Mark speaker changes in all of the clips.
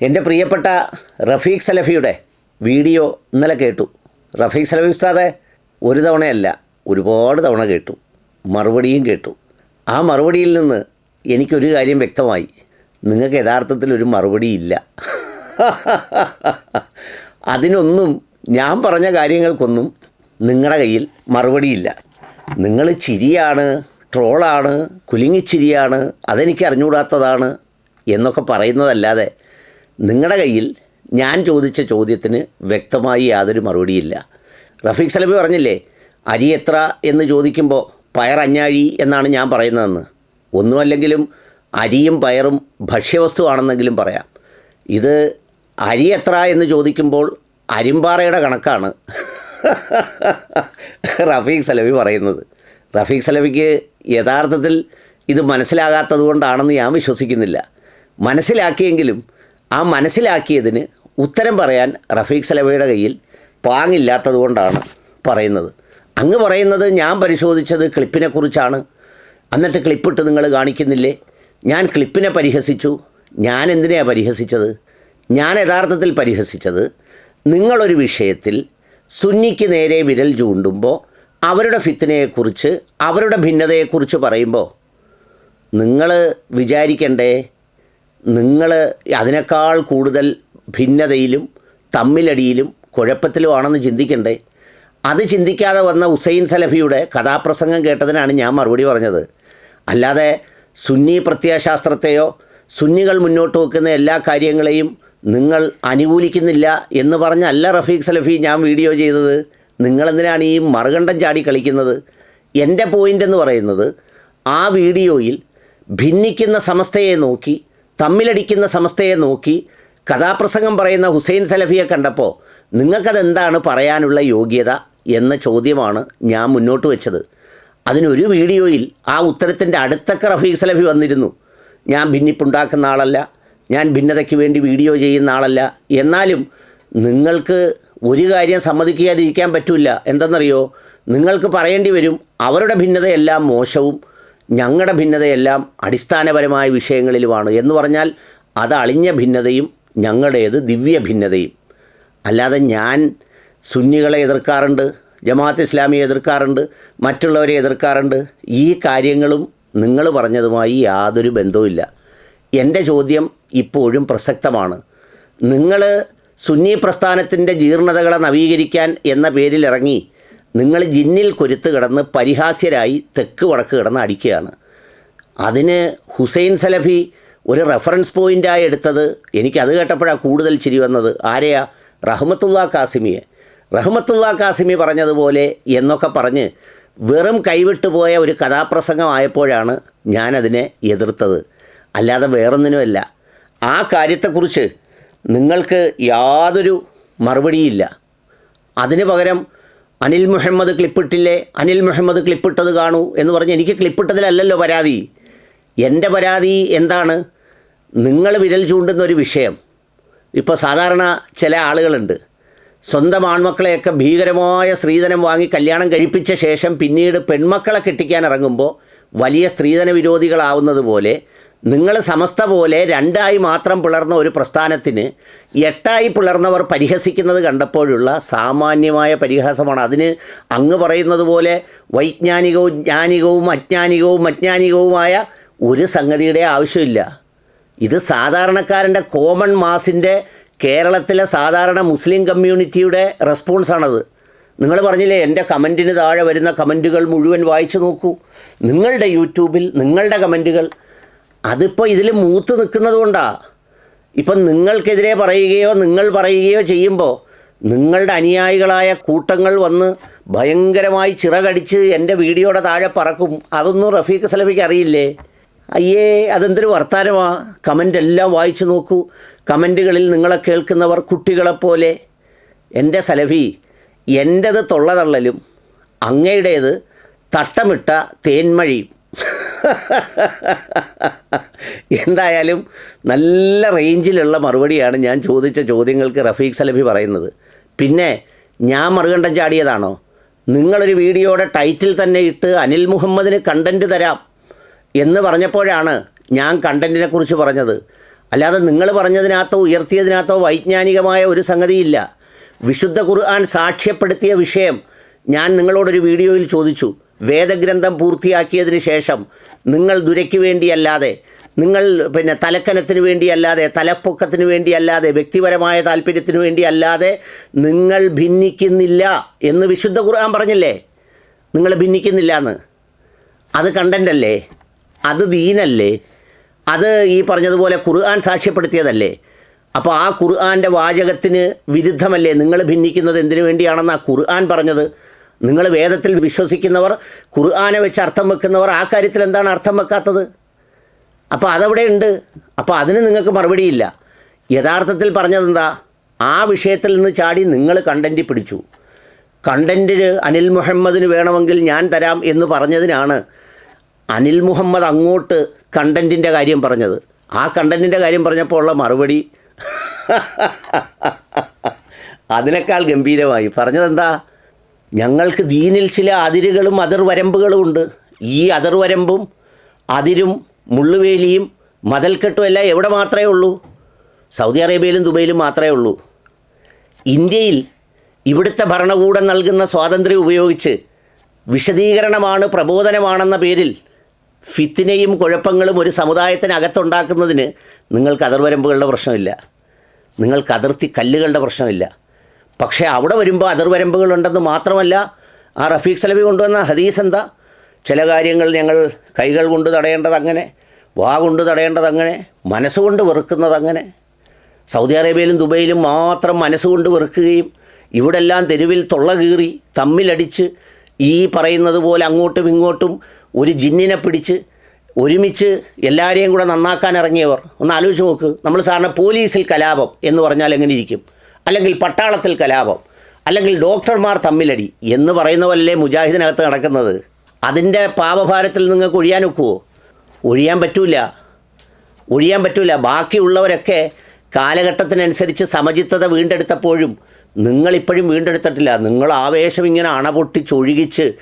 Speaker 1: എന്റെ പ്രിയപ്പെട്ട റഫീഖ് സലഫിയുടെ വീഡിയോ ഇന്നലെ കേട്ടു. റഫീഖ് സലഫി ഉസ്താദെ ഒരു തവണയല്ല ഒരുപാട് തവണ കേട്ടു. മറുപടിയും കേട്ടു. ആ മറുപടിയിൽ നിന്ന് എനിക്കൊരു കാര്യം വ്യക്തമായി. നിങ്ങൾക്ക് യഥാർത്ഥത്തിൽ ഒരു മറുപടി ഇല്ല. അതിനൊന്നും ഞാൻ പറഞ്ഞ കാര്യങ്ങൾക്കൊന്നും നിങ്ങളുടെ കയ്യിൽ മറുപടിയില്ല നിങ്ങൾ ചിരിയാണ് ട്രോളാണ് കുലുങ്ങിച്ചിരിയാണ് അതെനിക്ക് അറിഞ്ഞുകൂടാത്തതാണ് എന്നൊക്കെ പറയുന്നതല്ലാതെ നിങ്ങളുടെ കയ്യിൽ ഞാൻ ചോദിച്ച ചോദ്യത്തിന് വ്യക്തമായി യാതൊരു മറുപടിയില്ല. റഫീഖ് സലബി പറഞ്ഞില്ലേ അരി എത്ര? എന്ന് ചോദിക്കുമ്പോൾ പയർ അഞ്ഞാഴി എന്നാണ് ഞാൻ പറയുന്നതെന്ന്. ഒന്നുമല്ലെങ്കിലും അരിയും പയറും ഭക്ഷ്യവസ്തുവാണെന്നെങ്കിലും പറയാം. ഇത് അരി എത്ര എന്ന് ചോദിക്കുമ്പോൾ അരിമ്പാറയുടെ കണക്കാണ്. റഫീഖ് സലബി പറയുന്നത്. റഫീഖ് സലബിക്ക് യഥാർത്ഥത്തിൽ ഇത് മനസ്സിലാകാത്തത് കൊണ്ടാണെന്ന് ഞാൻ വിശ്വസിക്കുന്നില്ല. മനസ്സിലാക്കിയെങ്കിലും ആ മനസ്സിലാക്കിയതിന് ഉത്തരം പറയാൻ റഫീഖ് സലവയുടെ കയ്യിൽ പാങ്ങില്ലാത്തതുകൊണ്ടാണ് പറയുന്നത്. അങ്ങ് പറയുന്നത് ഞാൻ പരിശോധിച്ചത് ക്ലിപ്പിനെക്കുറിച്ചാണ്. എന്നിട്ട് ക്ലിപ്പിട്ട് നിങ്ങൾ കാണിക്കുന്നില്ലേ? ഞാൻ ക്ലിപ്പിനെ പരിഹസിച്ചു. ഞാൻ എന്തിനെയാണ് പരിഹസിച്ചത്? ഞാൻ യഥാർത്ഥത്തിൽ പരിഹസിച്ചത് നിങ്ങളൊരു വിഷയത്തിൽ സുന്നിക്ക് നേരെ വിരൽ ചൂണ്ടുമ്പോൾ അവരുടെ ഫിത്തിനെക്കുറിച്ച് അവരുടെ ഭിന്നതയെക്കുറിച്ച് പറയുമ്പോൾ നിങ്ങൾ വിചാരിക്കണ്ടേ? നിങ്ങൾ അതിനേക്കാൾ കൂടുതൽ ഭിന്നതയിലും തമ്മിലടിയിലും കുഴപ്പത്തിലുമാണെന്ന് ചിന്തിക്കണ്ടേ? അത് ചിന്തിക്കാതെ വന്ന ഉസൈൻ സലഫിയുടെ കഥാപ്രസംഗം കേട്ടതിനാണ് ഞാൻ മറുപടി പറഞ്ഞത്. അല്ലാതെ സുന്നി പ്രത്യയശാസ്ത്രത്തെയോ സുന്നികൾ മുന്നോട്ട് വെക്കുന്ന എല്ലാ കാര്യങ്ങളെയും നിങ്ങൾ അനുകൂലിക്കുന്നില്ല എന്ന് പറഞ്ഞല്ല റഫീഖ് സലഫി ഞാൻ വീഡിയോ ചെയ്തത്. നിങ്ങളെന്തിനാണ് ഈ മറുകണ്ഠം ചാടി കളിക്കുന്നത്? എന്റെ പോയിന്റ് എന്ന് പറയുന്നത് ആ വീഡിയോയിൽ ഭിന്നിക്കുന്ന സമസ്തയെ നോക്കി തമ്മിലടിക്കുന്ന സമസ്തയെ നോക്കി കഥാപ്രസംഗം പറയുന്ന ഹുസൈൻ സലഫിയെ കണ്ടപ്പോൾ നിങ്ങൾക്കതെന്താണ് പറയാനുള്ള യോഗ്യത എന്ന ചോദ്യമാണ് ഞാൻ മുന്നോട്ട് വെച്ചത്. അതിനൊരു വീഡിയോയിൽ ആ ഉത്തരത്തിന്റെ അടുത്തൊക്കെ റഫീഖ് സലഫി വന്നിരുന്നു. ഞാൻ ഭിന്നിപ്പുണ്ടാക്കുന്ന ആളല്ല ഞാൻ ഭിന്നതയ്ക്ക് വേണ്ടി വീഡിയോ ചെയ്യുന്ന ആളല്ല. എന്നാലും നിങ്ങൾക്ക് ഒരു കാര്യം സമ്മതിക്കാതിരിക്കാൻ പറ്റില്ല എന്തെന്നറിയോ? നിങ്ങൾക്ക് പറയേണ്ടി വരും അവരുടെ ഭിന്നതയെല്ലാം മോശവും ഞങ്ങളുടെ ഭിന്നതയെല്ലാം അടിസ്ഥാനപരമായ വിഷയങ്ങളിലുമാണ്. എന്ന് പറഞ്ഞാൽ അത് അളിഞ്ഞ ഭിന്നതയും ഞങ്ങളുടേത് ദിവ്യ ഭിന്നതയും. അല്ലാതെ ഞാൻ സുന്നികളെ എതിർക്കാറുണ്ട് ജമാഅത്ത് ഇസ്ലാമിയെ എതിർക്കാറുണ്ട് മറ്റുള്ളവരെ എതിർക്കാറുണ്ട്. ഈ കാര്യങ്ങളും നിങ്ങൾ പറഞ്ഞതുമായി യാതൊരു ബന്ധവുമില്ല എന്റെ ചോദ്യം ഇപ്പോഴും പ്രസക്തമാണ്. നിങ്ങൾ സുന്നി പ്രസ്ഥാനത്തിന്റെ ജീർണതകളെ നവീകരിക്കാൻ എന്ന പേരിൽ ഇറങ്ങി നിങ്ങൾ ജിന്നിൽ കൊരുത്ത് കിടന്ന് പരിഹാസ്യരായി തെക്ക് വടക്ക് കിടന്ന് അടിക്കുകയാണ്. അതിന് ഹുസൈൻ സലഫി ഒരു റെഫറൻസ് പോയിന്റായി എടുത്തത് എനിക്കത് കേട്ടപ്പോഴാണ് കൂടുതൽ ചിരി വന്നത്. ആരെയാ? റഹ്മത്തുള്ള കാസിമിയെ. റഹ്മത്തുള്ള കാസിമി പറഞ്ഞതുപോലെ എന്നൊക്കെ പറഞ്ഞ് വെറും കൈവിട്ടു പോയ ഒരു കഥാപ്രസംഗമായപ്പോഴാണ് ഞാനതിനെ എതിർത്തത്. അല്ലാതെ വേറൊന്നിനുമല്ല. ആ കാര്യത്തെക്കുറിച്ച് നിങ്ങൾക്ക് യാതൊരു മറുപടിയില്ല. അതിന് പകരം അനിൽ മുഹമ്മദ് ക്ലിപ്പിട്ടില്ലേ? അനിൽ മുഹമ്മദ് ക്ലിപ്പിട്ടത് കാണൂ എന്ന് പറഞ്ഞ് എനിക്ക് ക്ലിപ്പിട്ടതിലല്ലല്ലോ പരാതി. എന്റെ പരാതി എന്താണ്? നിങ്ങൾ വിരൽ ചൂണ്ടുന്ന ഒരു വിഷയം. ഇപ്പോൾ സാധാരണ ചില ആളുകളുണ്ട്. സ്വന്തം ആൺമക്കളെയൊക്കെ ഭീകരമായ സ്ത്രീധനം വാങ്ങി കല്യാണം കഴിപ്പിച്ച ശേഷം പിന്നീട് പെൺമക്കളെ കെട്ടിക്കാൻ ഇറങ്ങുമ്പോൾ വലിയ സ്ത്രീധന വിരോധികളാവുന്നത് പോലെ നിങ്ങൾ സമസ്ത പോലെ രണ്ടായി മാത്രം പിളർന്ന ഒരു പ്രസ്ഥാനത്തിന് എട്ടായി പിളർന്നവർ പരിഹസിക്കുന്നത് കണ്ടപ്പോഴുള്ള സാമാന്യമായ പരിഹാസമാണ്. അതിന് അങ്ങ് പറയുന്നത് പോലെ വൈജ്ഞാനികവും ജ്ഞാനികവും അജ്ഞാനികവും അജ്ഞാനികവുമായ ഒരു സംഗതിയുടെ ആവശ്യമില്ല. ഇത് സാധാരണക്കാരന്റെ കോമൺ മാസിന്റെ കേരളത്തിലെ സാധാരണ മുസ്ലിം കമ്മ്യൂണിറ്റിയുടെ റെസ്പോൺസാണത് നിങ്ങൾ പറഞ്ഞില്ലേ എന്റെ കമന്റിന് താഴെ വരുന്ന കമന്റുകൾ മുഴുവൻ വായിച്ചു നോക്കൂ. നിങ്ങളുടെ യൂട്യൂബിൽ നിങ്ങളുടെ കമന്റുകൾ അതിപ്പോൾ ഇതിൽ മൂത്ത് നിൽക്കുന്നത് കൊണ്ടാണ് ഇപ്പം നിങ്ങൾക്കെതിരെ പറയുകയോ നിങ്ങൾ പറയുകയോ ചെയ്യുമ്പോൾ നിങ്ങളുടെ അനുയായികളായ കൂട്ടങ്ങൾ വന്ന് ഭയങ്കരമായി ചിറകടിച്ച് എന്റെ വീഡിയോയുടെ താഴെ പറക്കും. അതൊന്നും റഫീഖ് സലഫിക്ക് അറിയില്ലേ? അയ്യേ അതെന്തൊരു വർത്താനമാണ് കമന്റ് എല്ലാം വായിച്ചു നോക്കൂ. കമന്റുകളിൽ നിങ്ങളെ കേൾക്കുന്നവർ കുട്ടികളെപ്പോലെ. എന്റെ സലഫി എന്റെത് തൊള്ളതള്ളലും അങ്ങയുടേത് തട്ടമിട്ട തേന്മഴിയും എന്തായാലും നല്ല റേഞ്ചിലുള്ള മറുപടിയാണ് ഞാൻ ചോദിച്ച ചോദ്യങ്ങൾക്ക് റഫീഖ് സലഫി പറയുന്നത്. പിന്നെ ഞാൻ മറുകണ്ഠം ചാടിയതാണോ? നിങ്ങളൊരു വീഡിയോയുടെ ടൈറ്റിൽ തന്നെ ഇട്ട് അനിൽ മുഹമ്മദിന് കണ്ടന്റ് തരാം എന്ന് പറഞ്ഞപ്പോഴാണ് ഞാൻ കണ്ടന്റിനെ കുറിച്ച് പറഞ്ഞത്. അല്ലാതെ നിങ്ങൾ പറഞ്ഞതിനകത്തോ ഉയർത്തിയതിനകത്തോ വൈജ്ഞാനികമായ ഒരു സംഗതിയില്ല. വിശുദ്ധ ഖുർആൻ സാക്ഷ്യപ്പെടുത്തിയ വിഷയം ഞാൻ നിങ്ങളോടൊരു വീഡിയോയിൽ ചോദിച്ചു. വേദഗ്രന്ഥം പൂർത്തിയാക്കിയതിന് ശേഷം നിങ്ങൾ ദുരയ്ക്ക് വേണ്ടിയല്ലാതെ നിങ്ങൾ പിന്നെ തലക്കനത്തിന് വേണ്ടിയല്ലാതെ തലപ്പൊക്കത്തിന് വേണ്ടിയല്ലാതെ വ്യക്തിപരമായ താല്പര്യത്തിന് വേണ്ടിയല്ലാതെ നിങ്ങൾ ഭിന്നിക്കുന്നില്ല എന്ന് വിശുദ്ധ ഖുർആൻ പറഞ്ഞില്ലേ? നിങ്ങൾ ഭിന്നിക്കുന്നില്ല എന്ന് അത് കണ്ടന്റല്ലേ? അത് ദീനല്ലേ? അത് ഈ പറഞ്ഞതുപോലെ ഖുർആൻ സാക്ഷ്യപ്പെടുത്തിയതല്ലേ? അപ്പോൾ ആ ഖുർആന്റെ വാചകത്തിന് വിരുദ്ധമല്ലേ നിങ്ങൾ ഭിന്നിക്കുന്നത്? എന്തിനു വേണ്ടിയാണെന്ന് ആ ഖുർആൻ പറഞ്ഞത്? നിങ്ങൾ വേദത്തിൽ വിശ്വസിക്കുന്നവർ ഖുർആനെ വെച്ച് അർത്ഥം വെക്കുന്നവർ ആ കാര്യത്തിൽ എന്താണ് അർത്ഥം വെക്കാത്തത്? അപ്പോൾ അതവിടെ ഉണ്ട്. അപ്പോൾ അതിന് നിങ്ങൾക്ക് മറുപടിയില്ല. യഥാർത്ഥത്തിൽ പറഞ്ഞതെന്താ? ആ വിഷയത്തിൽ നിന്ന് ചാടി നിങ്ങൾ കണ്ടന്റ് പിടിച്ചു. കണ്ടന്റിന് അനിൽ മുഹമ്മദിന് വേണമെങ്കിൽ ഞാൻ തരാം എന്ന് പറഞ്ഞതിനാണ് അനിൽ മുഹമ്മദ് അങ്ങോട്ട് കണ്ടന്റിന്റെ കാര്യം പറഞ്ഞത്. ആ കണ്ടന്റിന്റെ കാര്യം പറഞ്ഞപ്പോൾ ഉള്ള മറുപടി അതിനേക്കാൾ ഗംഭീരമായി. പറഞ്ഞതെന്താ? ഞങ്ങൾക്ക് ദീനിൽ ചില അതിരുകളും അതിർവരമ്പുകളും ഉണ്ട്. ഈ അതിർവരമ്പും അതിരും മുള്ളുവേലിയും മതൽക്കെട്ടും എല്ലാം എവിടെ മാത്രമേ ഉള്ളൂ? സൗദി അറേബ്യയിലും ദുബൈയിലും മാത്രമേ ഉള്ളൂ. ഇന്ത്യയിൽ ഇവിടുത്തെ ഭരണകൂടം നൽകുന്ന സ്വാതന്ത്ര്യം ഉപയോഗിച്ച് വിശദീകരണമാണ് പ്രബോധനമാണെന്ന പേരിൽ ഫിത്തിനെയും കുഴപ്പങ്ങളും ഒരു സമുദായത്തിനകത്തുണ്ടാക്കുന്നതിന് നിങ്ങൾക്ക് അതിർവരമ്പുകളുടെ പ്രശ്നമില്ല. നിങ്ങൾക്ക് അതിർത്തി കല്ലുകളുടെ പ്രശ്നമില്ല. പക്ഷേ അവിടെ വരുമ്പോൾ അതിർവരമ്പുകളുണ്ടെന്ന് മാത്രമല്ല ആ റഫീഖ് സലബി കൊണ്ടുവന്ന ഹദീസ് എന്താ? ചില കാര്യങ്ങൾ ഞങ്ങൾ കൈകൾ കൊണ്ട് തടയേണ്ടത് അങ്ങനെ വാ കൊണ്ട് തടയേണ്ടത് അങ്ങനെ മനസ്സുകൊണ്ട് വെറുക്കുന്നത് അങ്ങനെ. സൗദി അറേബ്യയിലും ദുബൈയിലും മാത്രം മനസ്സുകൊണ്ട് വെറുക്കുകയും ഇവിടെല്ലാം തെരുവിൽ തൊള്ള കീറി തമ്മിലടിച്ച് ഈ പറയുന്നത് പോലെ അങ്ങോട്ടും ഇങ്ങോട്ടും ഒരു ജിന്നിനെ പിടിച്ച് ഒരുമിച്ച് എല്ലാവരെയും കൂടെ നന്നാക്കാൻ ഇറങ്ങിയവർ. ഒന്ന് ആലോചിച്ച് നോക്ക് നമ്മൾ സാറിന് പോലീസിൽ കലാപം എന്ന് പറഞ്ഞാൽ എങ്ങനെ ഇരിക്കും? അല്ലെങ്കിൽ പട്ടാളത്തിൽ കലാപം അല്ലെങ്കിൽ ഡോക്ടർമാർ തമ്മിലടി എന്ന് പറയുന്നവല്ലേ മുജാഹിദിനകത്ത് നടക്കുന്നത്? അതിന്റെ പാപഭാരത്തിൽ നിങ്ങൾക്ക് ഒഴിയാൻ ഒക്കുമോ ഒഴിയാൻ പറ്റൂല. ഒഴിയാൻ പറ്റൂല. ബാക്കിയുള്ളവരൊക്കെ കാലഘട്ടത്തിനനുസരിച്ച് സമചിത്തത വീണ്ടെടുത്തപ്പോഴും നിങ്ങളിപ്പോഴും വീണ്ടെടുത്തിട്ടില്ല. നിങ്ങൾ ആവേശം ഇങ്ങനെ അണപൊട്ടിച്ചൊഴുകിച്ച്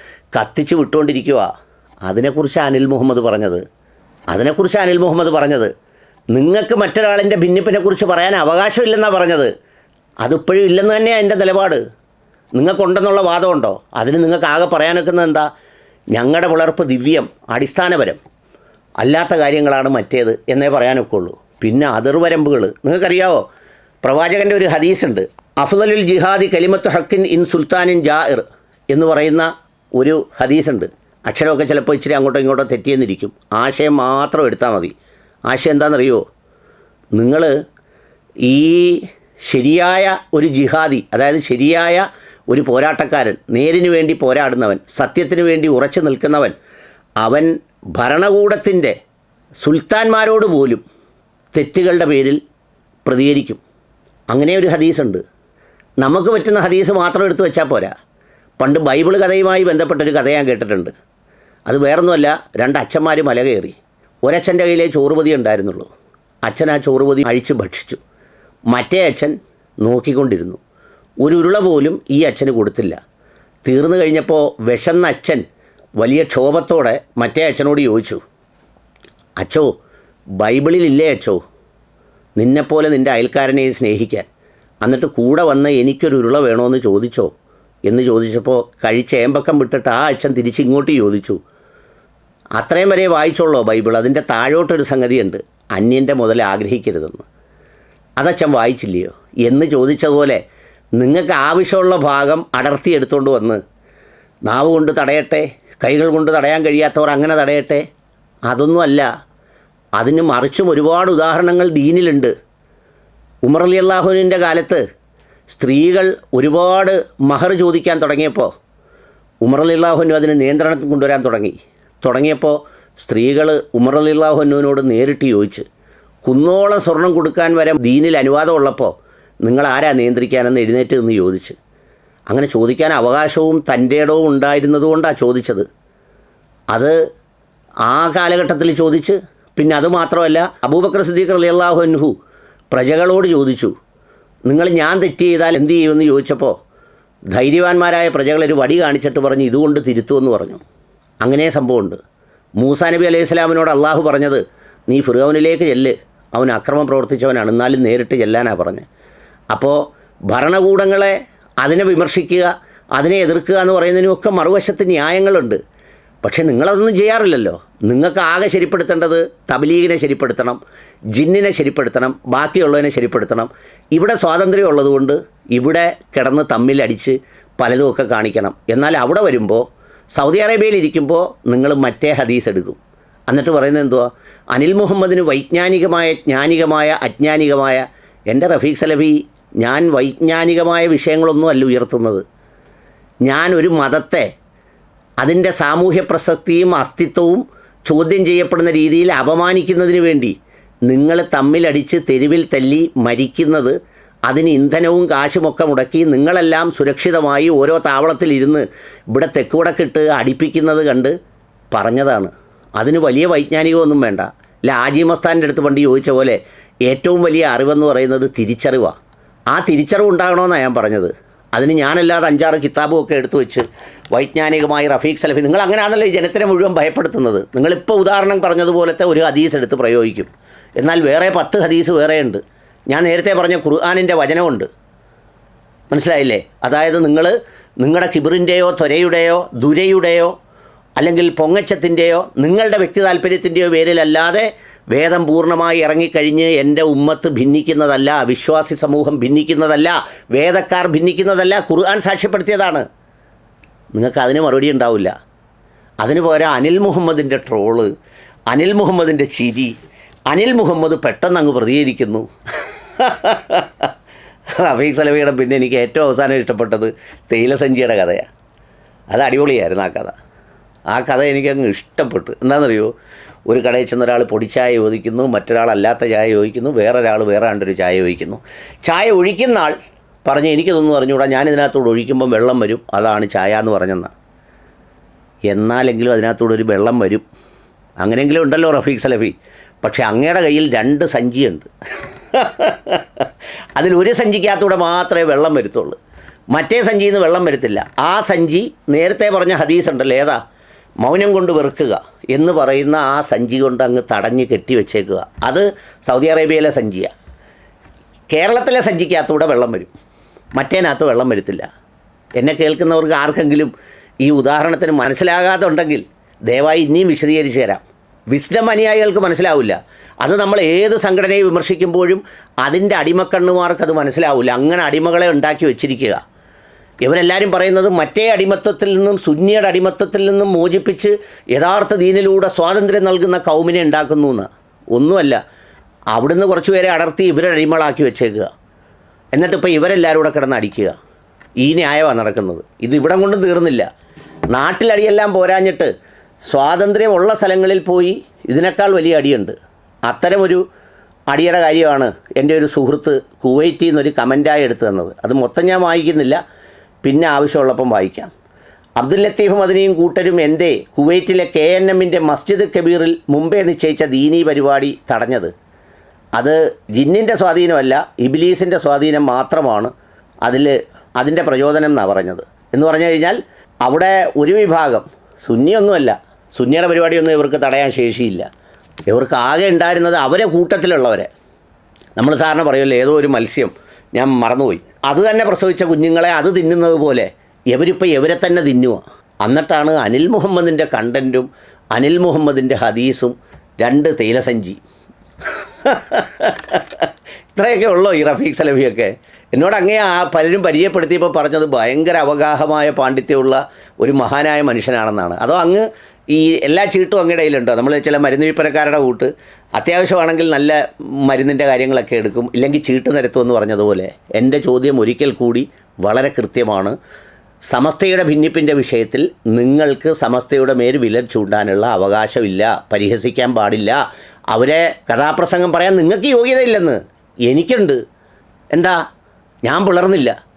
Speaker 1: കത്തിച്ച് വിട്ടുകൊണ്ടിരിക്കുക. അതിനെക്കുറിച്ച് അനിൽ മുഹമ്മദ് പറഞ്ഞത്. അതിനെക്കുറിച്ച് അനിൽ മുഹമ്മദ് പറഞ്ഞത്. നിങ്ങൾക്ക് മറ്റൊരാളിന്റെ ഭിന്നിപ്പിനെക്കുറിച്ച് പറയാൻ അവകാശമില്ലെന്നാണ് പറഞ്ഞത്. അതിപ്പോഴും ഇല്ലെന്ന് തന്നെയാണ് എന്റെ നിലപാട്. നിങ്ങൾക്കുണ്ടെന്നുള്ള വാദമുണ്ടോ? അതിന് നിങ്ങൾക്ക് ആകെ പറയാനൊക്കുന്നത് എന്താ? ഞങ്ങളുടെ വളർപ്പ് ദിവ്യം അടിസ്ഥാനപരം. അല്ലാത്ത കാര്യങ്ങളാണ് മറ്റേത് എന്നേ പറയാനൊക്കെ ഉള്ളൂ പിന്നെ അതിർവരമ്പുകൾ നിങ്ങൾക്കറിയാവോ? പ്രവാചകന്റെ ഒരു ഹദീസുണ്ട്. അഫ്ദലുൽ ജിഹാദി കലിമത്ത് ഹക്കിൻ ഇൻ സുൽത്താനിൻ ജാഇർ എന്ന് പറയുന്ന ഒരു ഹദീസുണ്ട്. അക്ഷരമൊക്കെ ചിലപ്പോൾ ഇച്ചിരി അങ്ങോട്ടോ ഇങ്ങോട്ടോ തെറ്റിയെന്നിരിക്കും. ആശയം മാത്രം എടുത്താൽ മതി. ആശയം എന്താണെന്നറിയോ നിങ്ങൾ ഈ ശരിയായ ഒരു ജിഹാദി അതായത് ശരിയായ ഒരു പോരാട്ടക്കാരൻ നേരിന് വേണ്ടി പോരാടുന്നവൻ സത്യത്തിനു വേണ്ടി ഉറച്ചു നിൽക്കുന്നവൻ അവൻ ഭരണകൂടത്തിന്റെ സുൽത്താൻമാരോട് പോലും തെറ്റുകളുടെ പേരിൽ പ്രതികരിക്കും. അങ്ങനെ ഒരു ഹദീസുണ്ട്. നമുക്ക് പറ്റുന്ന ഹദീസ് മാത്രം എടുത്തു വെച്ചാൽ പോരാ. പണ്ട് ബൈബിൾ കഥയുമായി ബന്ധപ്പെട്ടൊരു കഥ ഞാൻ കേട്ടിട്ടുണ്ട്. അത് വേറൊന്നുമല്ല രണ്ട് അച്ഛന്മാർ മല കയറി. ഒരച്ഛന്റെ കയ്യിലേ ചോറുപതി ഉണ്ടായിരുന്നുള്ളൂ. അച്ഛൻ ആ ചോറുപതി അഴിച്ച് ഭക്ഷിച്ചു. മറ്റേ അച്ഛൻ നോക്കിക്കൊണ്ടിരുന്നു. ഒരു ഉരുള പോലും ഈ അച്ഛന് കൊടുത്തില്ല. തീർന്നു കഴിഞ്ഞപ്പോൾ വിശന്ന അച്ഛൻ വലിയ ക്ഷോഭത്തോടെ മറ്റേ അച്ഛനോട് ചോദിച്ചു അച്ചോ ബൈബിളിലില്ലേ അച്ചോ നിന്നെപ്പോലെ നിന്റെ അയൽക്കാരനെ സ്നേഹിക്കാൻ. എന്നിട്ട് കൂടെ വന്ന് എനിക്കൊരു ഉരുള വേണമെന്ന് ചോദിച്ചോ? എന്ന് ചോദിച്ചപ്പോൾ കഴിച്ച ഏമ്പക്കം വിട്ടിട്ട് ആ അച്ഛൻ തിരിച്ച് ഇങ്ങോട്ട് ചോദിച്ചു അത്രയും വരെ വായിച്ചോളോ ബൈബിൾ അതിന്റെ താഴോട്ടൊരു സംഗതിയുണ്ട്. അന്യന്റെ മുതൽ ആഗ്രഹിക്കരുതെന്ന്. അതച്ഛൻ വായിച്ചില്ലയോ? എന്ന് ചോദിച്ചതുപോലെ നിങ്ങൾക്ക് ആവശ്യമുള്ള ഭാഗം അടർത്തി എടുത്തുകൊണ്ട് വന്ന് നാവ് കൊണ്ട് തടയട്ടെ കൈകൾ കൊണ്ട് തടയാൻ കഴിയാത്തവർ അങ്ങനെ തടയട്ടെ. അതൊന്നുമല്ല അതിന് മറിച്ചും ഒരുപാട് ഉദാഹരണങ്ങൾ ദീനിലുണ്ട്. ഉമർ അലി അള്ളാഹുവിന്റെ കാലത്ത് സ്ത്രീകൾ ഒരുപാട് മഹർ ചോദിക്കാൻ തുടങ്ങിയപ്പോൾ ഉമർ അലി അള്ളാഹുനു അതിന് നിയന്ത്രണത്തിൽ കൊണ്ടുവരാൻ തുടങ്ങി. തുടങ്ങിയപ്പോൾ സ്ത്രീകൾ ഉമർ അലി അള്ളാഹുനുവിനോട് നേരിട്ട് ചോദിച്ച് കുന്നോളം സ്വർണം കൊടുക്കാൻ വരെ ദീനിൽ അനുവാദമുള്ളപ്പോൾ നിങ്ങൾ ആരാ നിയന്ത്രിക്കാനെന്ന് എഴുന്നേറ്റ് നിന്ന് ചോദിച്ച്. അങ്ങനെ ചോദിക്കാൻ അവകാശവും തന്റെ ഇടവും ഉണ്ടായിരുന്നതുകൊണ്ടാണ് ചോദിച്ചത്. അത് ആ കാലഘട്ടത്തിൽ ചോദിച്ച് പിന്നെ അത് മാത്രമല്ല അബൂബക്കർ സിദ്ദീഖ് അലി അള്ളാഹുഹു പ്രജകളോട് ചോദിച്ചു നിങ്ങൾ ഞാൻ തെറ്റ് ചെയ്താൽ എന്ത് ചെയ്യുമെന്ന് ചോദിച്ചപ്പോൾ ധൈര്യവാന്മാരായ പ്രജകൾ ഒരു വടി കാണിച്ചിട്ട് പറഞ്ഞു ഇതുകൊണ്ട് തിരുത്തുമെന്ന് പറഞ്ഞു. അങ്ങനെ സംഭവമുണ്ട്. മൂസാ നബി അലൈഹി സ്വലാമിനോട് അള്ളാഹു പറഞ്ഞത് നീ ഫിറോനിലേക്ക് ചെല്ല് അവൻ അക്രമം പ്രവർത്തിച്ചവനാണ്. എന്നാലും നേരിട്ട് ചെല്ലാനാണ് പറഞ്ഞത് അപ്പോൾ ഭരണകൂടങ്ങളെ അതിനെ വിമർശിക്കുക അതിനെ എതിർക്കുക എന്ന് പറയുന്നതിനുമൊക്കെ മറുവശത്ത് ന്യായങ്ങളുണ്ട്. പക്ഷേ നിങ്ങളതൊന്നും ചെയ്യാറില്ലല്ലോ. നിങ്ങൾക്ക് ആകെ ശരിപ്പെടുത്തേണ്ടത് തബലീഗിനെ ശരിപ്പെടുത്തണം ജിന്നിനെ ശരിപ്പെടുത്തണം ബാക്കിയുള്ളതിനെ ശരിപ്പെടുത്തണം. ഇവിടെ സ്വാതന്ത്ര്യം ഉള്ളതുകൊണ്ട് ഇവിടെ കിടന്ന് തമ്മിലടിച്ച് പലതുമൊക്കെ കാണിക്കണം. എന്നാൽ അവിടെ വരുമ്പോൾ സൗദി അറേബ്യയിൽ ഇരിക്കുമ്പോൾ നിങ്ങൾ മറ്റേ ഹദീസ് എടുക്കും. എന്നിട്ട് പറയുന്നത് എന്തുവാ? അനിൽ മുഹമ്മദിന് വൈജ്ഞാനികമായ ജ്ഞാനികമായ അജ്ഞാനികമായ എന്റെ റഫീഖ് സലഫി ഞാൻ വൈജ്ഞാനികമായ വിഷയങ്ങളൊന്നും അല്ല ഉയർത്തുന്നത്. ഞാൻ ഒരു മതത്തെ അതിന്റെ സാമൂഹ്യ പ്രസക്തിയും അസ്തിത്വവും ചോദ്യം ചെയ്യപ്പെടുന്ന രീതിയിൽ അപമാനിക്കുന്നതിന് വേണ്ടി നിങ്ങൾ തമ്മിലടിച്ച് തെരുവിൽ തല്ലി മരിക്കുന്നത് അതിന് ഇന്ധനവും കാശുമൊക്കെ മുടക്കി നിങ്ങളെല്ലാം സുരക്ഷിതമായി ഓരോ താവളത്തിലിരുന്ന് ഇവിടെ തെക്കുവടക്കിട്ട് അടിപ്പിക്കുന്നത് കണ്ട് പറഞ്ഞതാണ്. അതിന് വലിയ വൈജ്ഞാനികമൊന്നും വേണ്ട. ലാജി മസ്താന്റെ അടുത്ത് പണ്ട് ചോദിച്ച പോലെ ഏറ്റവും വലിയ അറിവെന്ന് പറയുന്നത് തിരിച്ചറിവാണ് ആ തിരിച്ചറിവ് ഉണ്ടാകണമെന്നാണ് ഞാൻ പറഞ്ഞത്. അതിന് ഞാനല്ലാതെ അഞ്ചാറ് കിതാബും ഒക്കെ എടുത്തു വെച്ച് വൈജ്ഞാനികമായി റഫീഖ് സലഫി നിങ്ങൾ അങ്ങനെയാണല്ലോ ഈ ജനത്തിനെ മുഴുവൻ ഭയപ്പെടുത്തുന്നത്. നിങ്ങളിപ്പോൾ ഉദാഹരണം പറഞ്ഞതുപോലത്തെ ഒരു ഹദീസ് എടുത്ത് പ്രയോഗിക്കും. എന്നാൽ വേറെ പത്ത് ഹദീസ് വേറെയുണ്ട്. ഞാൻ നേരത്തെ പറഞ്ഞ ഖുർആാനിന്റെ വചനമുണ്ട്. മനസ്സിലായില്ലേ? അതായത് നിങ്ങൾ നിങ്ങളുടെ കിബിറിന്റെയോ ത്വരയുടെയോ ദുരയുടെയോ അല്ലെങ്കിൽ പൊങ്ങച്ചത്തിന്റെയോ നിങ്ങളുടെ വ്യക്തി താല്പര്യത്തിന്റെയോ പേരിലല്ലാതെ വേദം പൂർണമായി ഇറങ്ങിക്കഴിഞ്ഞ് എന്റെ ഉമ്മത്ത് ഭിന്നിക്കുന്നതല്ല വിശ്വാസി സമൂഹം ഭിന്നിക്കുന്നതല്ല വേദക്കാർ ഭിന്നിക്കുന്നതല്ല ഖുർആൻ സാക്ഷ്യപ്പെടുത്തിയതാണ്. നിങ്ങൾക്ക് അതിന് മറുപടി ഉണ്ടാവില്ല. അതിന് പോരാ അനിൽ മുഹമ്മദിന്റെ ട്രോൾ അനിൽ മുഹമ്മദിന്റെ ചിരി അനിൽ മുഹമ്മദ് പെട്ടെന്ന് അങ്ങ് പ്രതികരിക്കുന്നു. റഫീഖ് സലവിയുടെ പിന്നെ എനിക്ക് ഏറ്റവും അവസാനം ഇഷ്ടപ്പെട്ടത് തേയിലസഞ്ചിയുടെ കഥയാണ് അത് അടിപൊളിയായിരുന്നു ആ കഥ. ആ കഥ എനിക്കങ്ങ് ഇഷ്ടപ്പെട്ടു. എന്താണെന്നറിയോ? ഒരു കടയിൽ ചെന്ന ഒരാൾ പൊടിച്ചായ ചോദിക്കുന്നു മറ്റൊരാൾ അല്ലാത്ത ചായ ചോദിക്കുന്നു വേറൊരാൾ വേറെ ആണ്ടൊരു ചായ ചോദിക്കുന്നു. ചായ ഒഴിക്കുന്ന ആൾ പറഞ്ഞ് എനിക്കിതൊന്നും അറിഞ്ഞുകൂടാ ഞാൻ ഒഴിക്കുമ്പം വെള്ളം വരും അതാണ് ചായ എന്ന് പറഞ്ഞെന്ന്. എന്നാലെങ്കിലും അതിനകത്തോടെ ഒരു വെള്ളം വരും. അങ്ങനെയെങ്കിലും ഉണ്ടല്ലോ റഫീഖ് സലഫി. പക്ഷേ അങ്ങയുടെ കയ്യിൽ രണ്ട് സഞ്ചിയുണ്ട്. അതിൽ ഒരു സഞ്ചിക്കകത്തൂടെ മാത്രമേ വെള്ളം വരുത്തുള്ളൂ. മറ്റേ സഞ്ചിയിൽ നിന്ന് വെള്ളം വരത്തില്ല. ആ സഞ്ചി നേരത്തെ പറഞ്ഞ ഹദീസ് ഉണ്ടല്ലോ ഏതാ? മൗനം കൊണ്ട് വെറുക്കുക എന്ന് പറയുന്ന ആ സഞ്ചി കൊണ്ട് അങ്ങ് തടഞ്ഞ് കെട്ടി വെച്ചേക്കുക. അത് സൗദി അറേബ്യയിലെ സഞ്ചിയാണ് കേരളത്തിലെ സഞ്ചിക്കകത്തൂടെ വെള്ളം വരും. മറ്റേനകത്ത് വെള്ളം വരുത്തില്ല. എന്നെ കേൾക്കുന്നവർക്ക് ആർക്കെങ്കിലും ഈ ഉദാഹരണത്തിന് മനസ്സിലാകാതെ ഉണ്ടെങ്കിൽ ദയവായി ഇനിയും വിശദീകരിച്ച് തരാം. വിസ്ഡം അനുയായികൾക്ക് മനസ്സിലാവില്ല. അത് നമ്മൾ ഏത് സംഘടനയെ വിമർശിക്കുമ്പോഴും അതിന്റെ അടിമക്കണ്ണുമാർക്ക് അത് മനസ്സിലാവില്ല. അങ്ങനെ അടിമകളെ ഉണ്ടാക്കി വെച്ചിരിക്കുക. ഇവരെല്ലാവരും പറയുന്നത് മറ്റേ അടിമത്തത്തിൽ നിന്നും സുന്നിയുടെ അടിമത്തത്തിൽ നിന്നും മോചിപ്പിച്ച് യഥാർത്ഥ ദീനിലൂടെ സ്വാതന്ത്ര്യം നൽകുന്ന കൗമിനെ ഉണ്ടാക്കുന്നു എന്ന് ഒന്നുമല്ല അവിടുന്ന് കുറച്ചുപേരെ അടർത്തി ഇവരെ അടിമകളാക്കി വെച്ചേക്കുക. എന്നിട്ട് ഇപ്പോൾ ഇവരെല്ലാവരും കൂടെ കിടന്ന് അടിക്കുക. ഈ ന്യായമാണ് നടക്കുന്നത്. ഇത് ഇവിടം കൊണ്ടും തീർന്നില്ല. നാട്ടിലടിയെല്ലാം പോരാഞ്ഞിട്ട് സ്വാതന്ത്ര്യമുള്ള സ്ഥലങ്ങളിൽ പോയി ഇതിനേക്കാൾ വലിയ അടിയുണ്ട്. അത്തരമൊരു അടിയുടെ കാര്യമാണ് എന്റെ ഒരു സുഹൃത്ത് കുവൈറ്റിൽ നിന്നൊരു കമന്റായി എടുത്തു തന്നത്. അത് മൊത്തം ഞാൻ വായിക്കുന്നില്ല. പിന്നെ ആവശ്യമുള്ളപ്പം വായിക്കാം. അബ്ദുൽ ലത്തീഫ് മദനിയും കൂട്ടരും എന്തേ? കുവൈറ്റിലെ കെ എൻ എമ്മിന്റെ മസ്ജിദ് കബീറിൽ മുമ്പേ നിശ്ചയിച്ച ദീനി പരിപാടി തടഞ്ഞത്. അത് ജിന്നിന്റെ സ്വാധീനമല്ല ഇബിലീസിന്റെ സ്വാധീനം മാത്രമാണ് അതിൽ അതിന്റെ പ്രചോദനം എന്നാണ് പറഞ്ഞത്. എന്ന് പറഞ്ഞു കഴിഞ്ഞാൽ അവിടെ ഒരു വിഭാഗം സുന്നിയൊന്നുമല്ല സുന്നിയുടെ പരിപാടിയൊന്നും ഇവർക്ക് തടയാൻ ശേഷിയില്ല. ഇവർക്ക് ആകെ ഉണ്ടായിരുന്നത് അവരെ കൂട്ടത്തിലുള്ളവരെ. നമ്മൾ സാറിന് പറയുമല്ലോ ഏതോ ഒരു മത്സ്യം ഞാൻ മറന്നുപോയി. അത് തന്നെ പ്രസവിച്ച കുഞ്ഞുങ്ങളെ അത് തിന്നുന്നത് പോലെ ഇവരിപ്പോൾ ഇവരെ തന്നെ തിന്നുക എന്നിട്ടാണ് അനിൽ മുഹമ്മദിന്റെ കണ്ടന്റും അനിൽ മുഹമ്മദിന്റെ ഹദീസും രണ്ട് തേയിലസഞ്ചി. ഇത്രയൊക്കെ ഉള്ളോ ഈ റഫീഖ് സലഫിയൊക്കെ? എന്നോട് അങ്ങേ ആ പലരും പരിചയപ്പെടുത്തിയപ്പോൾ പറഞ്ഞത് ഭയങ്കര അവഗാഹമായ പാണ്ഡിത്യമുള്ള ഒരു മഹാനായ മനുഷ്യനാണെന്നാണ്. അതോ അങ്ങ് ഈ എല്ലാ ചീട്ടും അങ്ങയുടെ കയ്യിലുണ്ടോ? നമ്മൾ ചില മരുന്ന് വിൽപ്പനക്കാരുടെ കൂട്ട്. അത്യാവശ്യമാണെങ്കിൽ നല്ല മരുന്നിന്റെ കാര്യങ്ങളൊക്കെ എടുക്കും. ഇല്ലെങ്കിൽ ചീട്ട് നിരത്തുമെന്ന് പറഞ്ഞതുപോലെ എന്റെ ചോദ്യം ഒരിക്കൽ കൂടി വളരെ കൃത്യമാണ്. സമസ്തയുടെ ഭിന്നിപ്പിന്റെ വിഷയത്തിൽ നിങ്ങൾക്ക് സമസ്തയുടെ മേൽ വില ചൂണ്ടാനുള്ള അവകാശമില്ല പരിഹസിക്കാൻ പാടില്ല. അവരെ കഥാപ്രസംഗം പറയാൻ നിങ്ങൾക്ക് യോഗ്യതയില്ലെന്ന് എനിക്കുണ്ട്. എന്താ? ഞാൻ പിളർന്നില്ല.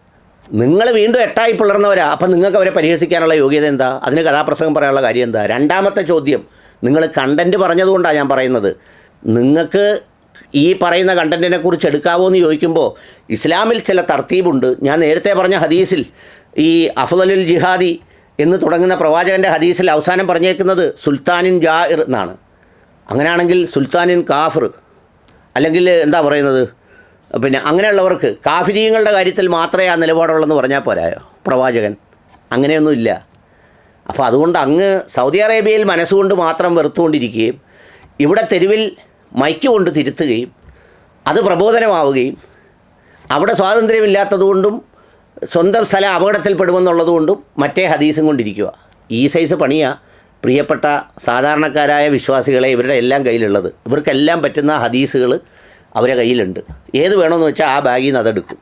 Speaker 1: നിങ്ങൾ വീണ്ടും എട്ടായി പിളർന്നവരാ അപ്പം നിങ്ങൾക്ക് അവരെ പരിഹസിക്കാനുള്ള യോഗ്യത എന്താ? അതിന് കഥാപ്രസംഗം പറയാനുള്ള കാര്യം എന്താ? രണ്ടാമത്തെ ചോദ്യം നിങ്ങൾ കണ്ടന്റ് പറഞ്ഞതുകൊണ്ടാണ് ഞാൻ പറയുന്നത്. നിങ്ങൾക്ക് ഈ പറയുന്ന കണ്ടന്റിനെ കുറിച്ച് എടുക്കാവോ എന്ന് ചോദിക്കുമ്പോൾ ഇസ്ലാമിൽ ചില തർത്തീബുണ്ട്. ഞാൻ നേരത്തെ പറഞ്ഞ ഹദീസിൽ ഈ അഫ്ദലുൽ ജിഹാദി എന്ന് തുടങ്ങുന്ന പ്രവാചകന്റെ ഹദീസിൽ അവസാനം പറഞ്ഞേക്കുന്നത് സുൽത്താനിൻ ജാഇർ എന്നാണ്. അങ്ങനെയാണെങ്കിൽ സുൽത്താനിൻ കാഫർ. അല്ലെങ്കിൽ എന്താ പറയുന്നത്? പിന്നെ അങ്ങനെയുള്ളവർക്ക് കാഫിരീങ്ങളുടെ കാര്യത്തിൽ മാത്രമേ ആ നിലപാടുള്ളെന്ന് പറഞ്ഞാൽ പോരായോ പ്രവാചകൻ? അങ്ങനെയൊന്നുമില്ല അപ്പോൾ അതുകൊണ്ട് അങ്ങ് സൗദി അറേബ്യയിൽ മനസ്സുകൊണ്ട് മാത്രം വെറുത്തുകൊണ്ടിരിക്കുകയും ഇവിടെ തെരുവിൽ മൈക്ക് കൊണ്ട് തിരുത്തുകയും അത് പ്രബോധനമാവുകയും അവിടെ സ്വാതന്ത്ര്യമില്ലാത്തതുകൊണ്ടും സ്വന്തം സ്ഥലം അപകടത്തിൽപ്പെടുമെന്നുള്ളതുകൊണ്ടും മറ്റേ ഹദീസും കൊണ്ടിരിക്കുക ഈ സൈസ് പണിയാ പ്രിയപ്പെട്ട സാധാരണക്കാരായ വിശ്വാസികളെ ഇവരുടെ എല്ലാം കയ്യിലുള്ളത്. ഇവർക്കെല്ലാം പറ്റുന്ന ഹദീസുകൾ അവരെ കയ്യിലുണ്ട്. ഏത് വേണമെന്ന് വെച്ചാൽ ആ ബാഗിൽ നിന്ന് അതെടുക്കും.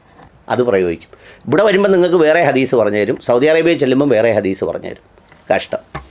Speaker 1: അത് പ്രയോഗിക്കും. ഇവിടെ വരുമ്പോൾ നിങ്ങൾക്ക് വേറെ ഹദീസ് പറഞ്ഞു തരും സൗദി അറേബ്യയിൽ ചെല്ലുമ്പോൾ വേറെ ഹദീസ് പറഞ്ഞു തരും കഷ്ടം.